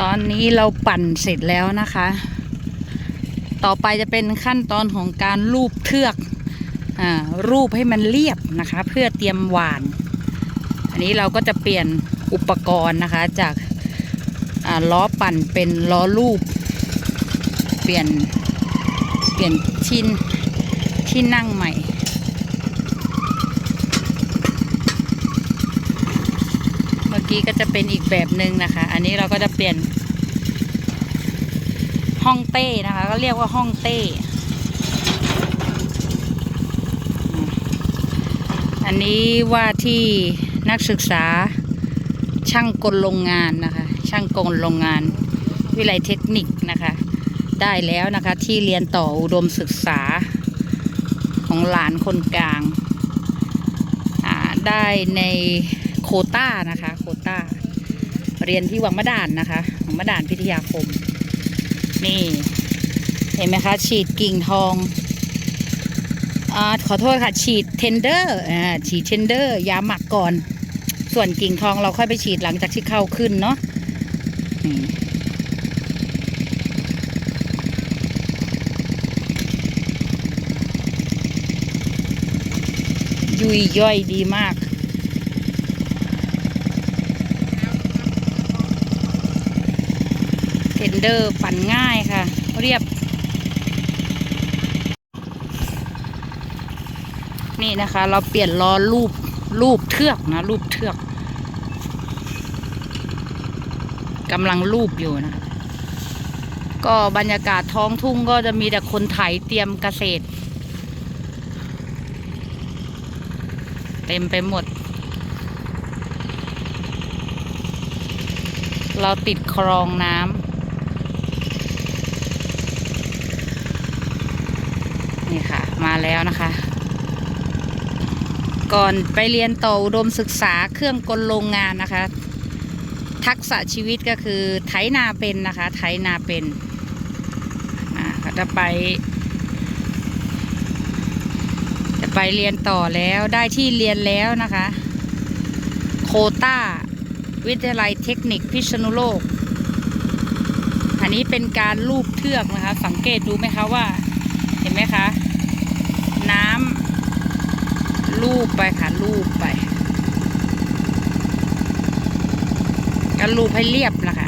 ตอนนี้เราปั่นเสร็จแล้วนะคะ ต่อไปจะเป็นขั้นตอนของการรูปเทือกอารูปให้มันเรียบนะคะ เพื่อเตรียมหวาน อันนี้เราก็จะเปลี่ยนอุปกรณ์นะคะ จากอ่าล้อปั่นเป็นล้อรูป เปลี่ยนเปลี่ยนชิ้นที่นั่งใหม่ เมื่อ กี้ก็จะเป็นอีกแบบหนึ่งนะคะ อันนี้เราก็จะเปลี่ยน ห้องเต้นะคะ ก็เรียกว่าห้องเต้ อันนี้ว่าที่นักศึกษาช่างกลโรงงานนะคะ ช่างกลโรงงาน วิไลเทคนิคนะคะ ได้แล้วนะคะที่เรียนต่ออุดมศึกษาของหลานคนกลางได้ใน โคต้านะคะ โคต้า เรียนที่วังมะด่านนะคะวังมะด่านพิทยาคม นี่ เห็นไหมคะ ฉีดกิ่งทองอขอโทษค่ะ ฉีดเทนเดอร์อ่าฉีดเทนเดอร์ ยาหมักก่อน ส่วนกิ่งทองเราค่อยไปฉีดหลังจากที่เข้าขึ้นเนาะยุยย่อยดีมาก เทนเดอร์ปั่นง่ายค่ะ เรียบ นี่นะคะ เราเปลี่ยนล้อรูปรูปเทือกนะรูปเทือกกำลังรูปอยู่นะ ก็บรรยากาศท้องทุ่งก็จะมีแต่คนไถเตรียมเกษตร เต็มไปหมด เราติดคลองน้ำนี่ค่ะ มาแล้วนะคะ ก่อนไปเรียนต่ออุดมศึกษาเครื่องกลโรงงานนะคะ ทักษะชีวิตก็คือไถนาเป็นนะคะ ไถนาเป็นก็จะไป จะไปเรียนต่อแล้วได้ที่เรียนแล้วนะคะ โคต้า วิทยาลัยเทคนิคพิษณุโลก อันนี้เป็นการลูบเทือกนะคะ สังเกตดูไหมคะว่า เห็นไหมคะ ลูบไปค่ะลูบไปก็ลูบให้เรียบนะคะ